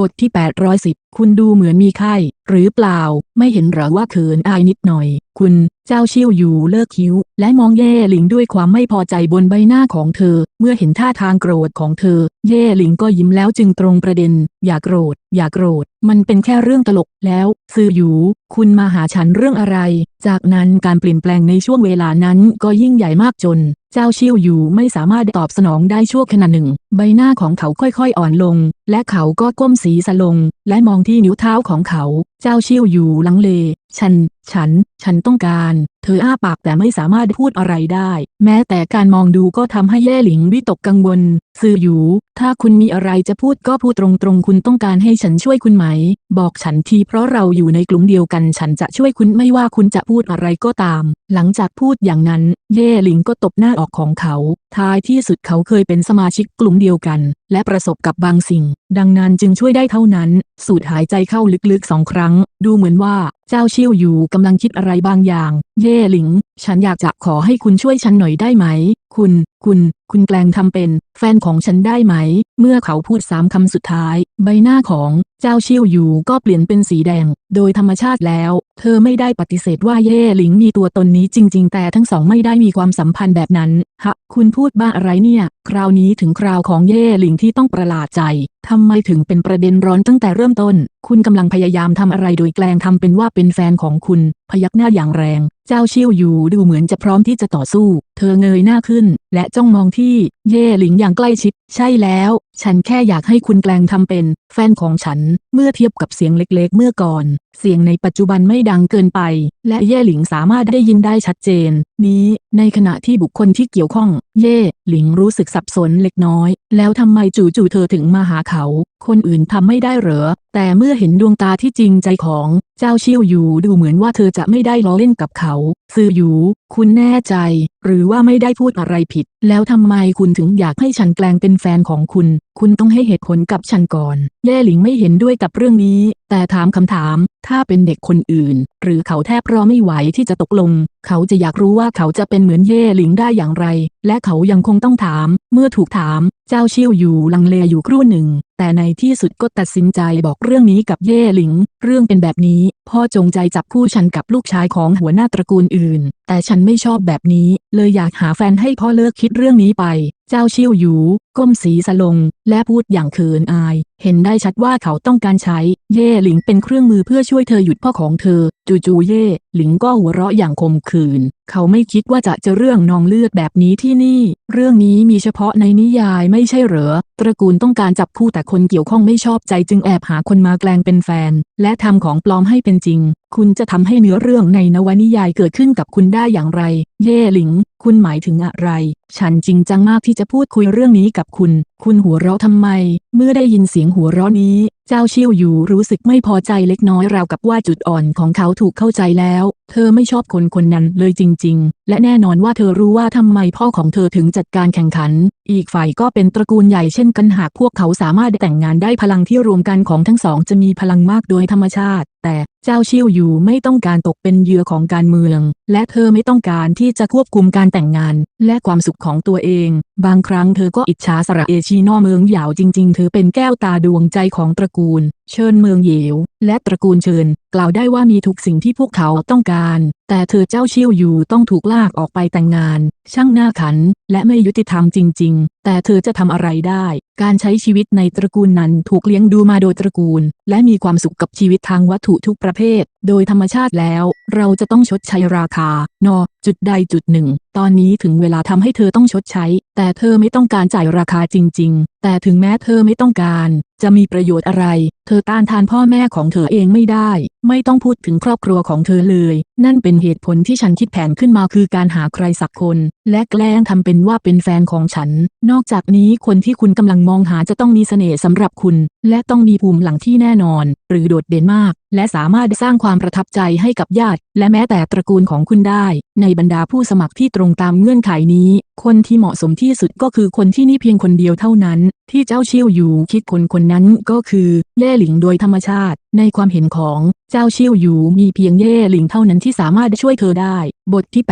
บทที่ 810 คุณดูเหมือนมีไข้ หรือเปล่า ไม่เห็นหรอว่าเขินอายนิดหน่อย คุณ เจ้าชิ่วอยู่เลิกคิ้ว และมองเย่หลิงด้วยความไม่พอใจบนใบหน้าของเธอ เมื่อเห็นท่าทางโกรธของเธอ เย่หลิงก็ยิ้มแล้วจึงตรงประเด็น อย่าโกรธ อย่าโกรธ มันเป็นแค่เรื่องตลกแล้ว ซืออยู่คุณมาหาฉันเรื่องอะไร จากนั้นการเปลี่ยนแปลงในช่วงเวลานั้นก็ยิ่งใหญ่มากจน เจ้าชิวอยู่ไม่สามารถตอบสนองได้ชั่วขณะหนึ่ง ใบหน้าของเขาค่อยๆอ่อนลง และเขาก็ก้มศีรษะลง และมองที่นิ้วเท้าของเขา เจ้าชิวอยู่ลังเล ฉัน ฉัน ฉันต้องการ เธออ้าปากแต่ไม่สามารถพูดอะไรได้ แม้แต่การมองดูก็ทำให้เย่หลิงวิตกกังวล ซื่อหยู ถ้าคุณมีอะไรจะพูดก็พูดตรงๆ คุณต้องการให้ฉันช่วยคุณไหม บอกฉันทีเพราะเราอยู่ในกลุ่มเดียวกันฉันจะช่วยคุณไม่ว่าคุณจะพูดอะไรก็ตาม หลังจากพูดอย่างนั้น เย่หลิงก็ตบหน้าออกของเขา ท้ายที่สุดเขาเคยเป็นสมาชิกกลุ่มเดียวกันและประสบกับบางสิ่ง ดังนั้นจึงช่วยได้เท่านั้น สูดหายใจเข้าลึกๆสองครั้ง ดูเหมือนว่าเจ้าชิ่วอยู่กำลังคิดอะไรบางอย่าง เย่หลิง ฉันอยากจะขอให้คุณช่วยฉันหน่อยได้ไหม คุณ คุณ คุณแกล้งทำเป็น แฟนของฉันได้ไหม เมื่อเขาพูดสามคำสุดท้าย ใบหน้าของเจ้าชิ่วอยู่ก็เปลี่ยนเป็นสีแดง โดยธรรมชาติแล้ว เธอไม่ได้ปฏิเสธว่าเย่หลิงมีตัวตนนี้จริง ๆ แต่ทั้งสองไม่ได้มีความสัมพันธ์แบบนั้น ฮะ คุณพูดบ้าอะไรเนี่ย คราวนี้ถึงคราวของเย่หลิงที่ต้องประหลาดใจ ทำไมถึงเป็นประเด็นร้อนตั้งแต่เริ่มต้น คุณกำลังพยายามทำอะไรโดยแกล้งทำเป็นว่าเป็นแฟนของคุณ พยักหน้าอย่างแรง เจ้าชิ่วอยู่ดูเหมือนจะพร้อมที่จะต่อสู้ เธอเงยหน้าขึ้น และจ้องมองที่ เย่หลิงอย่างใกล้ชิด ใช่แล้ว ฉันแค่อยากให้คุณแกล้งทำเป็น แฟนของฉัน เมื่อเทียบกับเสียงเล็กๆ เมื่อก่อน เสียงในปัจจุบันไม่ดังเกินไป และเย่หลิงสามารถได้ยินได้ชัดเจน นี้ ในขณะที่บุคคลที่เกี่ยวข้อง เย่หลิงรู้สึกสับสนเล็กน้อย แล้วทำไมจู่ๆเธอถึงมาหาเขา คนอื่นทำไม่ได้เหรอ แต่เมื่อเห็นดวงตาที่จริงใจของเจ้าชิ่วอยู่ดูเหมือนว่าเธอจะไม่ได้ล้อเล่นกับเขา ซืออยู่ คุณแน่ใจ หรือว่าไม่ได้พูดอะไรผิด แล้วทำไมคุณถึงอยากให้ฉันแกล้งเป็นแฟนของคุณ คุณต้องให้เหตุผลกับฉันก่อน แย่หลิงไม่เห็นด้วยกับเรื่องนี้ แต่ถามคำถาม ถ้าเป็นเด็กคนอื่น หรือเขาแทบรอไม่ไหวที่จะตกลง เขาจะอยากรู้ว่าเขาจะเป็นเหมือนเย่หลิงได้อย่างไร และเขายังคงต้องถาม เมื่อถูกถาม เจ้าชิ่วอยู่ลังเลอยู่ครู่หนึ่ง แต่ในที่สุดก็ตัดสินใจบอกเรื่องนี้กับเย่หลิง เรื่องเป็นแบบนี้ พ่อจงใจจับคู่ฉันกับลูกชายของหัวหน้าตระกูลอื่นแต่ฉันไม่ชอบแบบนี้ เลยอยากหาแฟนให้พ่อเลิกคิดเรื่องนี้ไปเจ้าชิ่วอยู่ก้มศีรษะลง และพูดอย่างเขินอาย เห็นได้ชัดว่าเขาต้องการใช้ เย่หลิงเป็นเครื่องมือเพื่อช่วยเธอหยุดพ่อของเธอ จู่ๆเย่หลิงก็หัวเราะอย่างคมขืนเขาไม่คิดว่าจะเจอเรื่องนองเลือดแบบนี้ที่นี่ เรื่องนี้มีเฉพาะในนิยายไม่ใช่เหรอ ตระกูลต้องการจับคู่แต่คนเกี่ยวข้องไม่ชอบใจจึงแอบหาคนมาแกล้งเป็นแฟน และทำของปลอมให้เป็นจริง คุณจะทำให้เนื้อเรื่องในนวนิยายเกิดขึ้นกับคุณได้อย่างไร เย่หลิง คุณหมายถึงอะไร ฉันจริงจังมากที่จะพูดคุยเรื่องนี้กับคุณ คุณหัวเราะทำไม เมื่อได้ยินเสียงหัวเราะนี้ เจ้าชิวอยู่รู้สึกไม่พอใจเล็กน้อยราวกับว่าจุดอ่อนของเขาถูกเข้าใจแล้ว เธอไม่ชอบคนคนนั้นเลยจริง ๆ และแน่นอนว่าเธอรู้ว่าทำไมพ่อของเธอถึงจัดการแข่งขัน อีกฝ่ายก็เป็นตระกูลใหญ่เช่นกันหากพวกเขาสามารถแต่งงานได้พลังที่รวมกันของทั้งสองจะมีพลังมากโดยธรรมชาติ แต่เจ้าชิวอยู่ไม่ต้องการตกเป็นเหยื่อของการเมือง และเธอไม่ต้องการที่จะควบคุมการแต่งงาน และความสุขของตัวเอง บางครั้งเธอก็อิจฉาสระเอชีนอเมืองหยาวจริง ๆ เธอเป็นแก้วตาดวงใจของตระกูล เชิญเมืองเหยวและตระกูลเชิญ กล่าวได้ว่ามีทุกสิ่งที่พวกเขาต้องการ แต่เธอเจ้าชิ่วอยู่ต้องถูกลากออกไปแต่งงาน ช่างหน้าขัน และไม่ยุติธรรมจริง ๆ แต่เธอจะทำอะไรได้ การใช้ชีวิตในตระกูลนั้นถูกเลี้ยงดูมาโดยตระกูล และมีความสุขกับชีวิตทางวัตถุทุกประเภท โดยธรรมชาติแล้ว เราจะต้องชดใช้ราคา นอ จุดใดจุดหนึ่ง ตอนนี้ถึงเวลาทำให้เธอต้องชดใช้ แต่เธอไม่ต้องการจ่ายราคาจริง ๆ แต่ถึงแม้เธอไม่ต้องการ จะมีประโยชน์อะไร เธอต้านทานพ่อแม่ของเธอเองไม่ได้ ไม่ต้องพูดถึงครอบครัวของเธอเลย นั่นเป็นเหตุผลที่ฉันคิดแผนขึ้นมาคือการหาใครสักคน และแกล้งทำเป็นว่าเป็นแฟนของฉัน นอกจากนี้คนที่คุณกำลังมองหาจะต้องมีเสน่ห์สำหรับคุณ และต้องมีภูมิหลังที่แน่นอน หรือโดดเด่นมาก และสามารถสร้างความประทับใจให้กับญาติ และแม้แต่ตระกูลของคุณได้ ในบรรดาผู้สมัครที่ตรงตามเงื่อนไขนี้ คนที่เหมาะสมที่สุดก็คือคนที่นี่เพียงคนเดียวเท่านั้น ที่เจ้าเชี่ยวอยู่คิดคนคนนั้นก็คือเย่หลิงโดยธรรมชาติ ในความเห็นของเจ้าเชี่ยวอยู่มีเพียงเย่หลิงเท่านั้นที่สามารถช่วยเธอได้ บทที่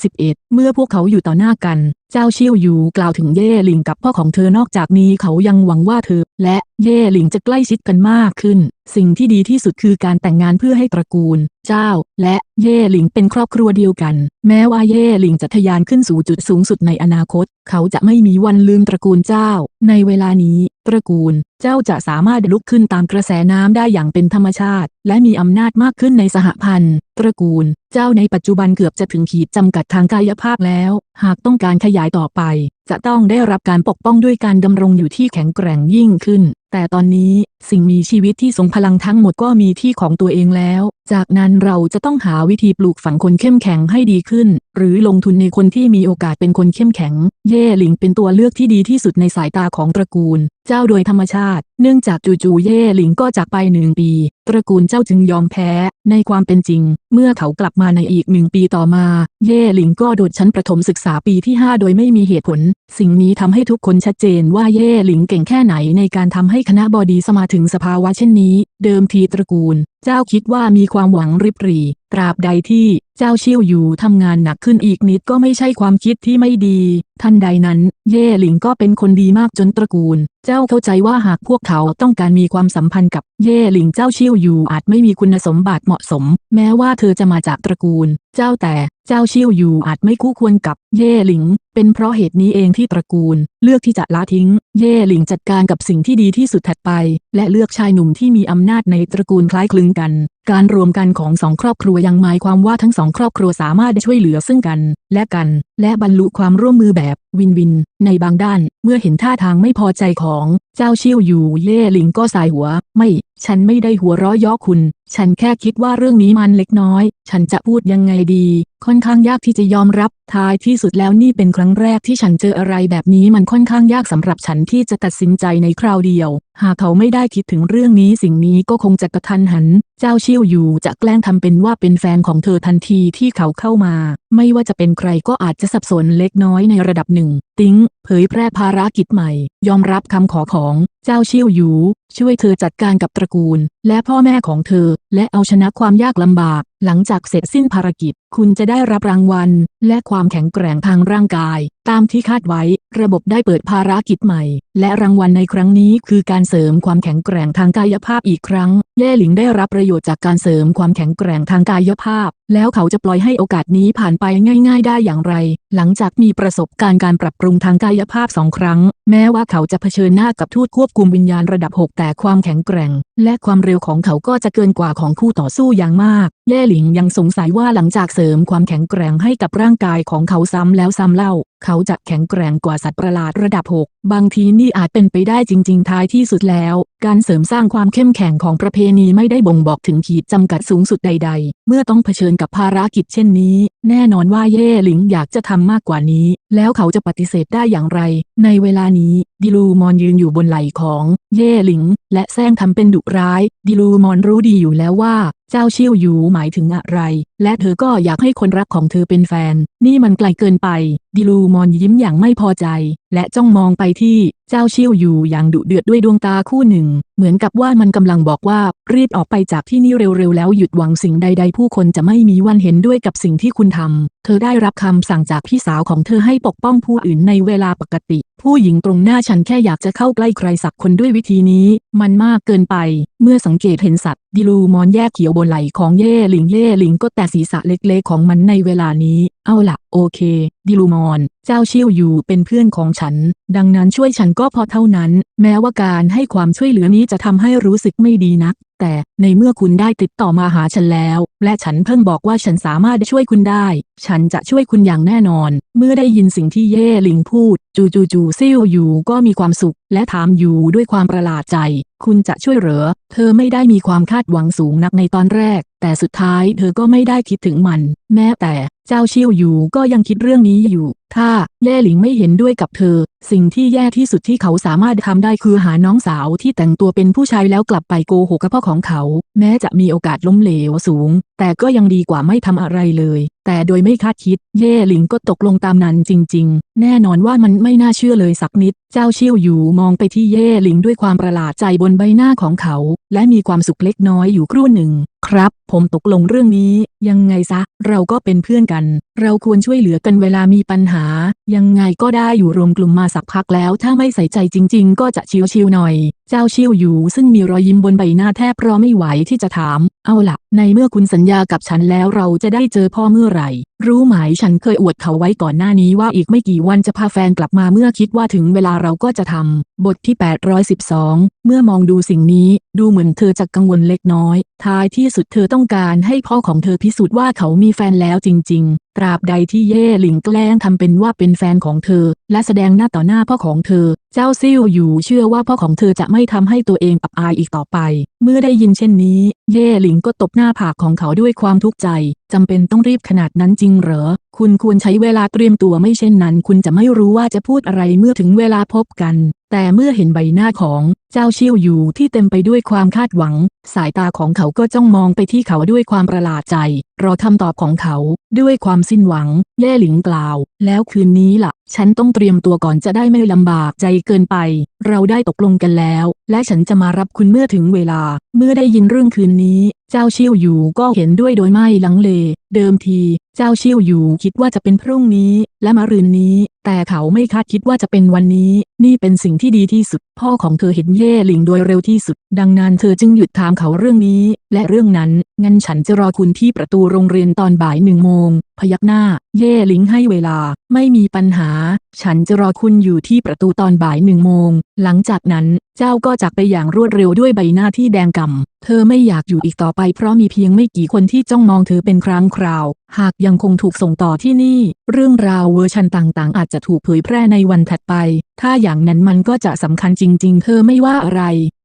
811 เมื่อพวกเขาอยู่ต่อหน้ากัน เจ้าชิ่วอยู่กล่าวถึงเย่หลิงกับพ่อของเธอนอกจากนี้เขายังหวังว่าเธอ และเย่หลิงจะใกล้ชิดกันมากขึ้น สิ่งที่ดีที่สุดคือการแต่งงานเพื่อให้ตระกูล เจ้า และเย่หลิงเป็นครอบครัวเดียวกัน แม้ว่าเย่หลิงจะทะยานขึ้นสู่จุดสูงสุดในอนาคต เขาจะไม่มีวันลืมตระกูลเจ้า ในเวลานี้ ตระกูล เจ้าจะสามารถลุกขึ้นตามกระแสน้ำได้อย่างเป็นธรรมชาติ และมีอำนาจมากขึ้นในสหพันธ์ตระกูล เจ้าในปัจจุบันเกือบจะถึงขีดจำกัดทางกายภาพแล้ว หากต้องการขยายต่อไป จะต้องได้รับการปกป้องด้วยการดำรงอยู่ที่แข็งแกร่งยิ่งขึ้น แต่ตอนนี้สิ่งมีชีวิตที่ทรงพลังทั้งหมดก็มีที่ของตัวเองแล้วจากนั้นเราจะต้องหาวิธีปลูกฝังคนเข้มแข็งให้ดีขึ้น หรือลงทุนในคนที่มีโอกาสเป็นคนเข้มแข็ง เย่หลิงเป็นตัวเลือกที่ดีที่สุดในสายตาของตระกูล เจ้าโดยธรรมชาติ เนื่องจากจู่ๆเย่หลิงก็จากไปหนึ่งปี ตระกูลเจ้าจึงยอมแพ้ ในความเป็นจริง เมื่อเขากลับมาในอีกหนึ่งปีต่อมา เย่หลิงก็โดดชั้นประถมศึกษาปีที่ 5 โดยไม่มีเหตุผล สิ่งนี้ทำให้ทุกคนชัดเจนว่าเย่หลิงเก่งแค่ไหนในการทำให้คณะบดีสมาถึงสภาวะเช่นนี้ เดิมทีตระกูล เจ้าคิดว่ามีความหวังริบหรี่ ตราบใดที่เจ้าชิ่วอยู่ทำงานหนักขึ้นอีกนิดก็ไม่ใช่ความคิดที่ไม่ดี ทันใดนั้น เย่หลิงก็เป็นคนดีมากจนตระกูล เจ้าเข้าใจว่าหากพวกเขาต้องการมีความสัมพันธ์กับเย่หลิงเจ้าชิ่วอยู่อาจไม่มีคุณสมบัติเหมาะสม แม้ว่าเธอจะมาจากตระกูล เจ้าแต่เจ้าชิ่วอยู่อาจไม่คู่ควรกับเย่หลิง เป็นเพราะเหตุนี้เองที่ตระกูล เลือกที่จะละทิ้ง เย่หลิงจัดการกับสิ่งที่ดีที่สุดถัดไป และเลือกชายหนุ่มที่มีอำนาจในตระกูลคล้ายคลึงกันการรวมกันของสองครอบครัวยังหมายความว่าทั้งสองครอบครัวสามารถช่วยเหลือซึ่งกัน และกัน และบรรลุความร่วมมือแบบวินวิน ในบางด้าน เมื่อเห็นท่าทางไม่พอใจของเจ้าชิ่วอยู่เย่หลิงก็สายหัว ไม่ ฉันไม่ได้หัวเราะเย่อคุณ ฉันแค่คิดว่าเรื่องนี้มันเล็กน้อย ฉันจะพูดยังไงดี ค่อนข้างยากที่จะยอมรับ ท้ายที่สุดแล้วนี่เป็นครั้งแรกที่ฉันเจออะไรแบบนี้มันค่อนข้างยากสำหรับฉันที่จะตัดสินใจในคราวเดียว หากเขาไม่ได้คิดถึงเรื่องนี้สิ่งนี้ก็คงจะกระทันหัน เจ้าชิ่วอยู่จะแกล้งทำเป็นว่าเป็นแฟนของเธอทันทีที่เขาเข้ามา ไม่ว่าจะเป็นใครก็อาจจะสับสนเล็กน้อยในระดับหนึ่งติ้ง เผยแพร่ภารกิจใหม่ ยอมรับคำขอของเจ้าชิ่วอยู่ช่วยเธอจัดการกับตระกูล และพ่อแม่ของเธอ และเอาชนะความยากลำบาก หลังจากเสร็จสิ้นภารกิจ คุณจะได้รับรางวัล และความแข็งแกร่งทางร่างกาย ตามที่คาดไว้ ระบบได้เปิดภารกิจใหม่ และรางวัลในครั้งนี้คือการเสริมความแข็งแกร่งทางกายภาพอีกครั้ง เย่หลิงได้รับประโยชน์จากการเสริมความแข็งแกร่งทางกายภาพ แล้วเขาจะปล่อยให้โอกาสนี้ผ่านไปง่าย ๆ ได้อย่างไร หลังจากมีประสบการณ์การปรับปรุงทางกายภาพสองครั้ง แม้ว่าเขาจะเผชิญหน้ากับทูตควบคุมวิญญาณระดับ 6 แต่ความแข็งแกร่ง และความเร็วของเขาก็จะเกินกว่าของคู่ต่อสู้อย่างมาก เย่หลิงยังสงสัยว่าหลังจากเสริมความแข็งแกร่งให้กับร่างกายของเขาซ้ำแล้วซ้ำเล่า เขาจะแข็งแกร่งกว่าสัตว์ประหลาดระดับ 6 บางทีนี่อาจเป็นไปได้จริง ๆ ท้ายที่สุดแล้ว การเสริมสร้างความเข้มแข็งของประเพณีไม่ได้บ่งบอกถึงขีดจำกัดสูงสุดใด ๆ เมื่อต้องเผชิญกับภารกิจเช่นนี้ แน่นอนว่าเย่หลิงอยากจะทำมากกว่านี้ แล้วเขาจะปฏิเสธได้อย่างไร ในเวลานี้ดิลูมอนยืนอยู่บนไหล่ของเย่หลิง และแซงทำเป็นดุร้าย ดิลูมอนรู้ดีอยู่แล้วว่าเจ้าเชี่ยวอยู่หมายถึงอะไร และเธอก็อยากให้คนรักของเธอเป็นแฟน นี่มันไกลเกินไป ดิลูมอนยิ้มอย่างไม่พอใจ และจ้องมองไปที่เจ้าเชี่ยวอยู่อย่างดุเดือดด้วยดวงตาคู่หนึ่งเหมือนกับว่ามันกำลังบอกว่า รีบออกไปจากที่นี่เร็วๆแล้วหยุดหวังสิ่งใด ๆ ผู้คนจะไม่มีวันเห็นด้วยกับสิ่งที่คุณทำ เธอได้รับคำสั่งจากพี่สาวของเธอให้ปกป้องผู้อื่นในเวลาปกติ ผู้หญิงตรงหน้าฉันแค่อยากจะเข้าใกล้ใครสักคนด้วยวิธีนี้ มันมากเกินไป เมื่อสังเกตเห็นสัตว์ดิลูมอนแยกเขียวบนไหล่ของเย่หลิงเย่หลิงก็แต่ศีรษะเล็กๆของมันในเวลานี้ เอาละโอเค ดิลูมอน เจ้าเชี่ยวอยู่เป็นเพื่อนของฉัน ดังนั้นช่วยฉันก็พอเท่านั้น แม้ว่าการให้ความช่วยเหลือนี้จะทำให้รู้สึกไม่ดีนัก แต่ในเมื่อคุณได้ติดต่อมาหาฉันแล้ว และฉันเพิ่งบอกว่าฉันสามารถช่วยคุณได้ ฉันจะช่วยคุณอย่างแน่นอน เมื่อได้ยินสิ่งที่เย่หลิงพูด จูจูจูซิ่วอยู่ก็มีความสุข และถามอยู่ด้วยความประหลาดใจ คุณจะช่วยเหรอ เธอไม่ได้มีความคาดหวังสูงนักในตอนแรก แต่สุดท้ายเธอก็ไม่ได้คิดถึงมัน แม้แต่เจ้าชิ่วอยู่ก็ยังคิดเรื่องนี้อยู่ ถ้าแย่หลิงไม่เห็นด้วยกับเธอ สิ่งที่แย่ที่สุดที่เขาสามารถทำได้คือหาน้องสาวที่แต่งตัวเป็นผู้ชายแล้วกลับไปโกหกกับพ่อของเขา แม้จะมีโอกาสล้มเหลวสูง แต่ก็ยังดีกว่าไม่ทำอะไรเลย แต่โดยไม่คาดคิด เย่หลิงก็ตกลงตามนั้นจริง ๆ แน่นอนว่ามันไม่น่าเชื่อเลยสักนิด เจ้าเชี่ยวอยู่มองไปที่เย่หลิงด้วยความประหลาดใจบนใบหน้าของเขา และมีความสุขเล็กน้อยอยู่ครู่หนึ่ง ครับ ผมตกลงเรื่องนี้ ยังไงซะ เราก็เป็นเพื่อนกัน เราควรช่วยเหลือกันเวลามีปัญหา ยังไงก็ได้อยู่รวมกลุ่มมาสักพักแล้ว ถ้าไม่ใส่ใจจริง ๆ ก็จะชิวๆหน่อย เจ้าชิวอยู่ซึ่งมีรอยยิ้มบนใบหน้าแทบรอไม่ไหวที่จะถาม เอาล่ะในเมื่อคุณสัญญากับฉันแล้วเราจะได้เจอพ่อเมื่อไหร่ รู้ไหมฉันเคยอวดเขาไว้ก่อนหน้านี้ว่าอีกไม่กี่วันจะพาแฟนกลับมาเมื่อคิดว่าถึงเวลาเราก็จะทำ บทที่ 812 เมื่อมองดูสิ่งนี้ ดูเหมือนเธอจะกังวลเล็กน้อย ท้ายที่สุดเธอต้องการให้พ่อของเธอพิสูจน์ว่าเขามีแฟนแล้วจริง ๆ ตราบใดที่เย่หลิงแกล้งทำเป็นว่าเป็นแฟนของเธอ และแสดงหน้าต่อหน้าพ่อของเธอ เจ้าซิ่วอยู่เชื่อว่าพ่อของเธอจะไม่ทำให้ตัวเองอับอายอีกต่อไป เมื่อได้ยินเช่นนี้ เย่หลิงก็ตบหน้าผากของเขาด้วยความทุกข์ใจ จำเป็นต้องรีบขนาดนั้นจริงเหรอ คุณควรใช้เวลาเตรียมตัวไม่เช่นนั้น คุณจะไม่รู้ว่าจะพูดอะไรเมื่อถึงเวลาพบกัน แต่เมื่อเห็นใบหน้าของ เจ้าชิ่วอยู่ที่เต็มไปด้วยความคาดหวัง สายตาของเขาก็จ้องมองไปที่เขาด้วยความประหลาดใจ รอคำตอบของเขาด้วยความสิ้นหวัง แย่หลิงกล่าว แล้วคืนนี้ล่ะ ฉันต้องเตรียมตัวก่อนจะได้ไม่ลำบากใจเกินไป เราได้ตกลงกันแล้ว และฉันจะมารับคุณเมื่อถึงเวลา เมื่อได้ยินเรื่องคืนนี้ เจ้าชิ่วอยู่ก็เห็นด้วยโดยไม่ลังเล เดิมที เจ้าชิ่วอยู่คิดว่าจะเป็นพรุ่งนี้ และมะรืนนี้ แต่เขาไม่คาดคิดว่าจะเป็นวันนี้ นี่เป็นสิ่งที่ดีที่สุด พ่อของเธอเห็นเย่หลิงโดยเร็วที่สุด ดังนั้นเธอจึงหยุดถามเขาเรื่องนี้ และเรื่องนั้น งั้นฉันจะรอคุณที่ประตูโรงเรียนตอนบ่ายหนึ่งโมง พยักหน้า เย่หลิงให้เวลา ไม่มีปัญหา ฉันจะรอคุณอยู่ที่ประตูตอนบ่ายหนึ่งโมง หลังจากนั้นเจ้าก็จากไปอย่างรวดเร็วด้วยใบหน้าที่แดงก่ำ เธอไม่อยากอยู่อีกต่อไปเพราะมีเพียงไม่กี่คนที่จ้องมองเธอเป็นครั้งคราว หากยังคงถูกส่งต่อที่นี่ เรื่องราวเวอร์ชันต่างๆ อาจจะถูกเผยแพร่ในวันถัดไป ถ้าอย่างนั้นมันก็จะสำคัญจริง ๆ เธอไม่ว่าอะไร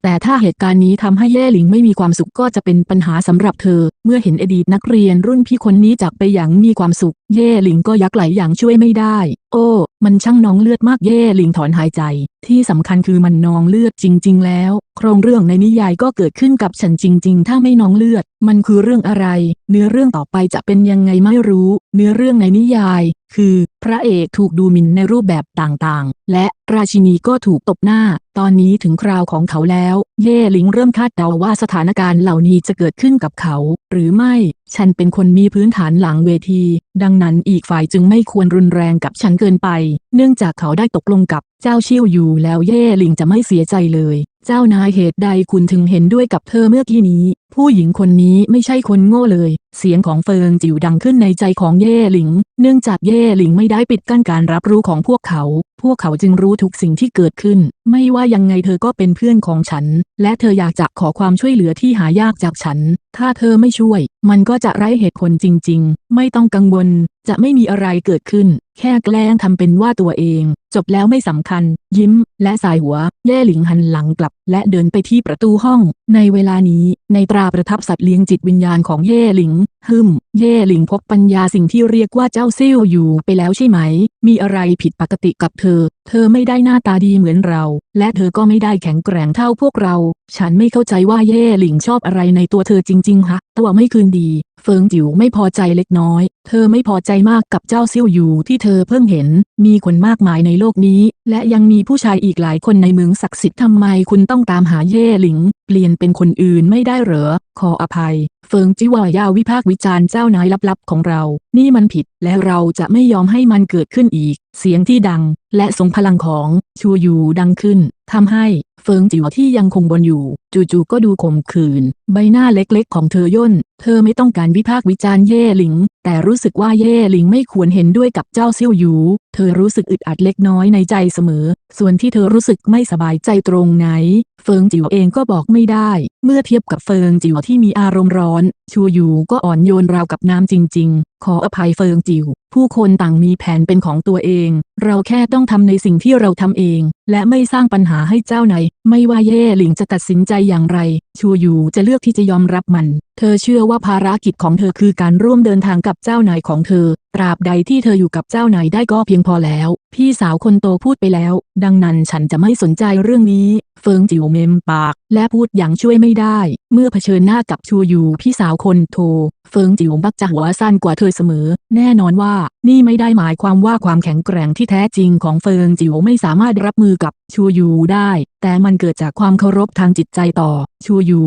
แต่ถ้าเหตุการณ์นี้ทำให้เย่หลิงไม่มีความสุขก็จะเป็นปัญหาสำหรับเธอ เมื่อเห็นอดีตนักเรียนรุ่นพี่คนนี้จากไปอย่างมีความสุข เย่หลิงก็ยักไหลอย่างช่วยไม่ได้ โอ้ มันช่างน้องเลือดมากเย่หลิงถอนหายใจ ที่สำคัญคือมันนองเลือดจริง ๆ แล้ว โครงเรื่องในนิยายก็เกิดขึ้นกับฉันจริง ๆ ถ้าไม่นองเลือด มันคือเรื่องอะไร เนื้อเรื่องต่อไปจะเป็นยังไงไม่รู้ เนื้อเรื่องในนิยาย คือ พระเอกถูกดูหมิ่นในรูปแบบต่างๆ และราชินีก็ถูกตบหน้า ตอนนี้ถึงคราวของเขาแล้ว เย่หลิงเริ่มคาดเดาว่าสถานการณ์เหล่านี้จะเกิดขึ้นกับเขา หรือไม่ ฉันเป็นคนมีพื้นฐานหลังเวที ดังนั้นอีกฝ่ายจึงไม่ควรรุนแรงกับฉันเกินไป เนื่องจากเขาได้ตกลงกับเจ้าชิ่วอยู่แล้วเย่หลิงจะไม่เสียใจเลย เจ้านายเหตุใดคุณถึงเห็นด้วยกับเธอเมื่อกี้นี้ ผู้หญิงคนนี้ไม่ใช่คนโง่เลย เสียงของเฟิงจิ๋วดังขึ้นในใจของเย่หลิง เนื่องจากเย่หลิงไม่ได้ปิดกั้นการรับรู้ของพวกเขา พวกเขาจึงรู้ทุกสิ่งที่เกิดขึ้น ไม่ว่ายังไงเธอก็เป็นเพื่อนของฉัน และเธออยากจะขอความช่วยเหลือที่หายากจากฉัน ถ้าเธอไม่ช่วย มันก็จะไร้เหตุผลจริง ๆ ไม่ต้องกังวล จะไม่มีอะไรเกิดขึ้น แค่แกล้งทำเป็นว่าตัวเอง จบแล้วไม่สำคัญ ยิ้ม และสายหัวแย่หลิงหันหลังกลับ และเดินไปที่ประตูห้อง ในเวลานี้ ในตราประทับสัตว์เลี้ยงจิตวิญญาณของเย่หลิงฮึม เย่หลิงพกปัญญาสิ่งที่เรียกว่าเจ้าซิ่วอยู่ไปแล้วใช่ไหม มีอะไรผิดปกติกับเธอ เธอไม่ได้หน้าตาดีเหมือนเรา และเธอก็ไม่ได้แข็งแกร่งเท่าพวกเรา ฉันไม่เข้าใจว่าเย่หลิงชอบอะไรในตัวเธอจริงๆฮะตัวไม่คืนดี เฟิงจิ๋วไม่พอใจเล็กน้อย เธอไม่พอใจมากกับเจ้าซิ่วอยู่ที่เธอเพิ่งเห็น มีคนมากมายในโลกนี้ และยังมีผู้ชายอีกหลายคนในเมืองศักดิ์สิทธิ์ทำไมคุณต้องตามหาเย่หลิง เปลี่ยนเป็นคนอื่นไม่ได้เหรอ ขออภัย เฟิงจิวายาวิพากวิจารณ์เจ้านายลับๆของเรา นี่มันผิด และเราจะไม่ยอมให้มันเกิดขึ้นอีก เสียงที่ดัง และทรงพลังของชูยู่ดังขึ้นทำให้เฟิงจิ๋วที่ยังคงบนอยู่ จู่ๆก็ดูข่มขืน ใบหน้าเล็กๆ ของเธอย่น เธอไม่ต้องการวิพากวิจารณ์เย่หลิง แต่รู้สึกว่าเย่หลิงไม่ควรเห็นด้วยกับเจ้าเซี่ยวหยู เธอรู้สึกอึดอัดเล็กน้อยในใจเสมอ ส่วนที่เธอรู้สึกไม่สบายใจตรงไหนเฟิงจิ๋วเองก็บอกไม่ได้ เมื่อเทียบกับเฟิงจิ๋วที่มีอารมณ์ร้อน ชูยูก็อ่อนโยนราวกับน้ำจริง ๆ ขออภัยเฟิงจิ๋วผู้คนต่างมีแผนเป็นของตัวเอง เราแค่ต้องทำในสิ่งที่เราทำเอง และไม่สร้างปัญหาให้เจ้านายไม่ว่าเย่หลิงจะตัดสินใจอย่างไร ชูยูจะเลือกที่จะยอมรับมัน เธอเชื่อว่าภารกิจของเธอคือการร่วมเดินทางกับเจ้านายของเธอ ตราบใดที่เธออยู่กับเจ้านายได้ก็เพียงพอแล้ว พี่สาวคนโตพูดไปแล้ว ดังนั้นฉันจะไม่สนใจเรื่องนี้ เฟิงจิ๋วเมมปาก และพูดอย่างช่วยไม่ได้ เมื่อเผชิญหน้ากับชูยูพี่สาวคนโตเฟิงจิ๋วบักจะหัวสั้นกว่าเธอเสมอ แน่นอนว่า นี่ไม่ได้หมายความว่าความแข็งแกร่งที่แท้จริงของเฟิงจิ๋วไม่สามารถรับมือกับชูยูได้ แต่มันเกิดจากความเคารพทางจิตใจต่อ ชูยู